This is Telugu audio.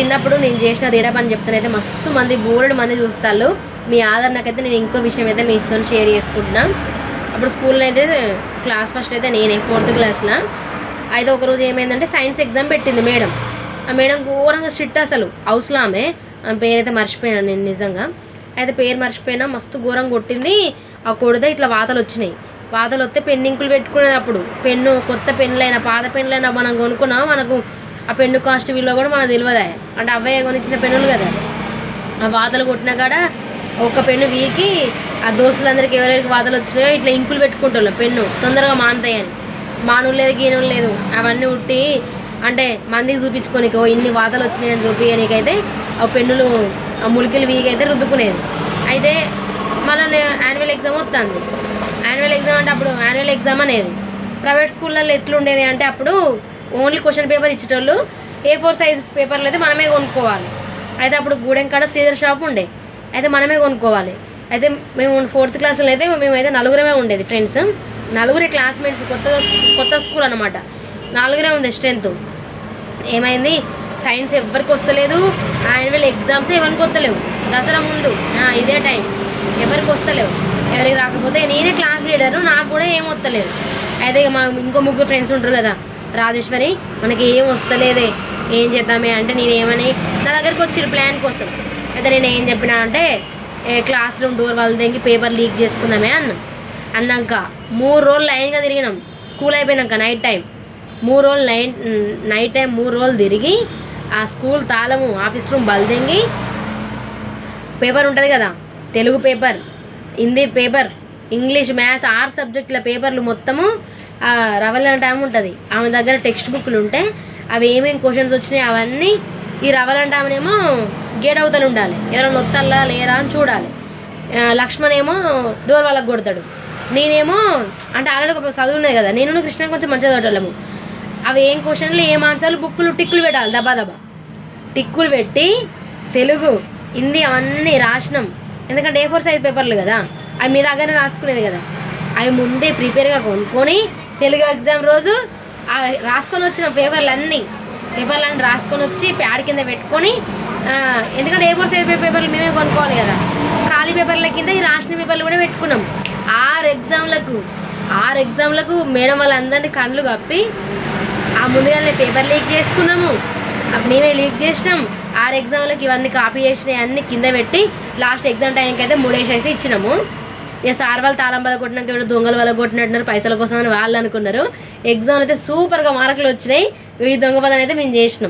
చిన్నప్పుడు నేను చేసిన తేడా పని చెప్తానైతే మస్తు మంది బోర్డు మంది చూస్తారు. మీ ఆధార్ నాకైతే నేను ఇంకో విషయం అయితే మీ ఇష్టం షేర్ చేసుకుంటున్నా. అప్పుడు స్కూల్లో అయితే క్లాస్ ఫస్ట్ అయితే నేనే ఫోర్త్ క్లాస్లో అయితే ఒకరోజు ఏమైందంటే సైన్స్ ఎగ్జామ్ పెట్టింది మేడం. ఆ మేడం ఘోరంగా స్ట్రిక్ట్ అసలు. హౌస్లో ఆమె ఆమె పేరైతే మర్చిపోయాను నేను నిజంగా. అయితే పేరు మర్చిపోయినా మస్తు ఘోరంగా కొట్టింది. ఆ కొడితే ఇట్లా వాతలు వచ్చినాయి. వాతలు వస్తే పెన్నింకులు పెట్టుకునేది అప్పుడు. పెన్ను కొత్త పెన్నులైనా పాత పెన్నులైనా మనం కొనుక్కున్నాం మనకు ఆ పెన్ను కాస్ట్ విలువ కూడా మనకు తెలియదా అంటే అవ్వయ్య కొనిచ్చిన పెన్నులు కదా. ఆ వాతలు కొట్టినా కాడ ఒక పెన్ను వీకి ఆ దోస్తులందరికీ ఎవరెవరికి వాతలు వచ్చినాయో ఇట్లా ఇంకులు పెట్టుకుంటున్నాం పెన్ను. తొందరగా మానుతాయని. మాను లేదు గీను లేదు. అవన్నీ ఉట్టి అంటే మందికి చూపించుకోనికి ఓ ఇన్ని వాతలు వచ్చినాయని చూపించనికైతే ఆ పెన్నులు ఆ ములికిలు వీకైతే రుద్దుకునేది. అయితే మళ్ళీ యాన్యువల్ ఎగ్జామ్ వస్తుంది యాన్యువల్ ఎగ్జామ్ అంటే అప్పుడు యాన్యువల్ ఎగ్జామ్ అనేది ప్రైవేట్ స్కూళ్ళల్లో ఎట్లుండేది అంటే అప్పుడు ఓన్లీ క్వశ్చన్ పేపర్ ఇచ్చేటోళ్ళు ఏ ఫోర్ సైజ్ పేపర్లు అయితే మనమే కొనుక్కోవాలి. అయితే అప్పుడు గూడెం కాడ శ్రీధర్ షాప్ ఉండే. అయితే మనమే కొనుక్కోవాలి. అయితే మేము ఫోర్త్ క్లాస్లో అయితే మేమైతే నలుగురమే ఉండేది ఫ్రెండ్స్. నలుగురే క్లాస్మేట్స్ కొత్త కొత్త స్కూల్ అనమాట నలుగురే ఉంది స్ట్రెంత్. ఏమైంది? సైన్స్ ఎవరికి వస్తలేదు. యాన్యువల్ ఎగ్జామ్స్ ఎవరికి వస్తలేవు. దసరా ముందు ఆ, ఇదే టైం. ఎవరికి వస్తలేవు. ఎవరికి రాకపోతే నేనే క్లాస్ లీడరు నాకు కూడా ఏం వస్తలేదు. అయితే ఇక మా ఇంకో ముగ్గురు ఫ్రెండ్స్ ఉంటారు కదా రాజేశ్వరి మనకి ఏం వస్తలేదే ఏం చేద్దామే అంటే నేను ఏమని నా దగ్గరికి వచ్చిన ప్లాన్ కోసం. అయితే నేను ఏం చెప్పినా అంటే ఏ క్లాస్ రూమ్ డోర్ వాళ్ళ దగ్గర పేపర్ లీక్ చేసుకుందామే అన్న. అన్నాక మూడు రోజులు లైన్గా తిరిగినాం. స్కూల్ అయిపోయినాక నైట్ టైం మూడు రోజులు నైన్ నైట్ టైం మూడు రోజులు తిరిగి ఆ స్కూల్ తాళము ఆఫీస్ రూమ్ బల్దెంగి పేపర్ ఉంటుంది కదా Telugu paper Hindi paper English maths ఆరు సబ్జెక్టుల పేపర్లు మొత్తము రవల టైం ఉంటుంది. ఆమె దగ్గర టెక్స్ట్ బుక్లు ఉంటే అవి ఏమేమి క్వశ్చన్స్ వచ్చినాయి అవన్నీ ఈ రవలంటే ఆమెనేమో గేట్ అవతలు ఉండాలి. ఎవరైనా వత్తల్లా లేరా అని చూడాలి. లక్ష్మణ్ ఏమో డోర్ వాళ్ళకి కొడతాడు. నేనేమో అంటే ఆల్రెడీ ఒక చదువు ఉన్నాయి కదా నేను కృష్ణ కొంచెం మంచిగా చదవటము. అవి ఏం క్వశ్చన్లు ఏం ఆన్సర్లు బుక్కులు టిక్కులు పెట్టాలి దబా దబా. టిక్కులు పెట్టి తెలుగు హిందీ అవన్నీ రాసినాం. ఎందుకంటే ఏ ఫోర్ సైజ్ పేపర్లు కదా? అవి మీ దగ్గర రాసుకునేది కదా. అవి ముందే ప్రిపేర్గా కొనుక్కొని తెలుగు ఎగ్జామ్ రోజు రాసుకొని వచ్చిన పేపర్లు అన్నీ పేపర్లు అన్నీ రాసుకొని వచ్చి ప్యాడ్ కింద పెట్టుకొని ఎందుకంటే ఏ ఫోర్ సైజ్ పేపర్లు మేమే కొనుక్కోవాలి కదా. ఖాళీ పేపర్ల కింద ఈ రాసిన పేపర్లు కూడా పెట్టుకున్నాం. ఆరు ఎగ్జామ్లకు ఆరు ఎగ్జామ్లకు మేడం వాళ్ళందరినీ కళ్ళు కప్పి ఆ ముందుగానే పేపర్ లీక్ చేసుకున్నాము. మేమే లీక్ చేసినాం. ఆరు ఎగ్జామ్లకు ఇవన్నీ కాపీ చేసినవి అన్నీ కింద పెట్టి లాస్ట్ ఎగ్జామ్ టైంకి అయితే మూడేసి అయితే ఇచ్చినాము. ఇక సార్ వాళ్ళు తాళం వల్ల కొట్టినాక ఎవరు దొంగలు వల్ల కొట్టినట్టున్నారు పైసల కోసం అని వాళ్ళు అనుకున్నారు. ఎగ్జామ్ అయితే సూపర్గా మార్కులు వచ్చినాయి. ఈ దొంగ పదని అయితే మేము చేసినాం.